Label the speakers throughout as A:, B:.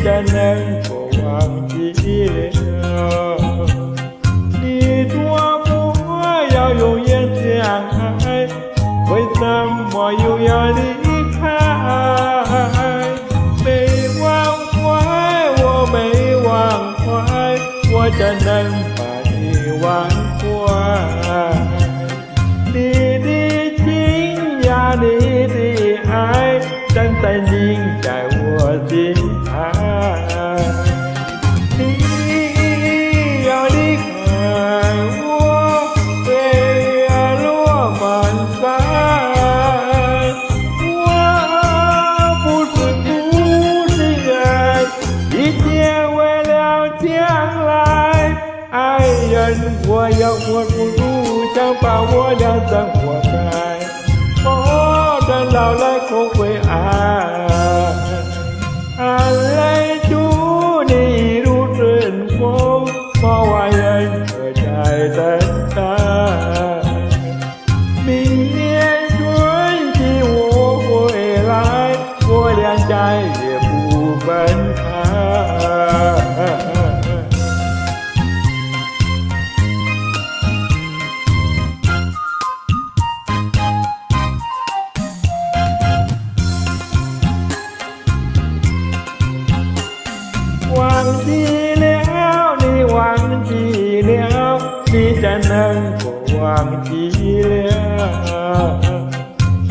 A: 了。你多么要永远相爱，为什么又要离开？没忘怀，我没忘怀，我怎能把你忘怀？你的情呀，你的爱，深深印在我 爱人，我要我不如，想把我俩生活在。我的老来后会爱。 งดีแล้วนี่วังดีแล้วนี่จะนั่งก็หวังดีแล้ว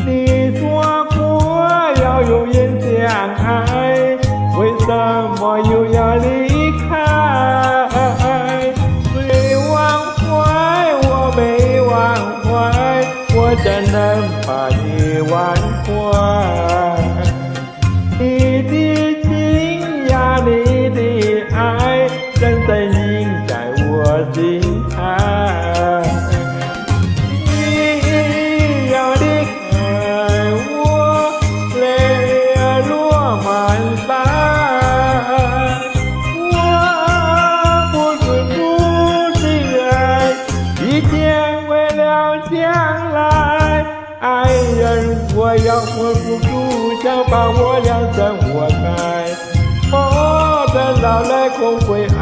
A: นี่ทั่วกัวเราอยู่เย็นเสียงไอ้ไว้ตามมาอยู่อย่าลีค่าไม่วางควาว่าไม่วางควาว่าจะนั่งปวัน 的爱，你要离开我，泪落满腮。我不是不的爱，一切为了将来。爱人，我要活不住，想把我俩怎我开？我等老来空会爱。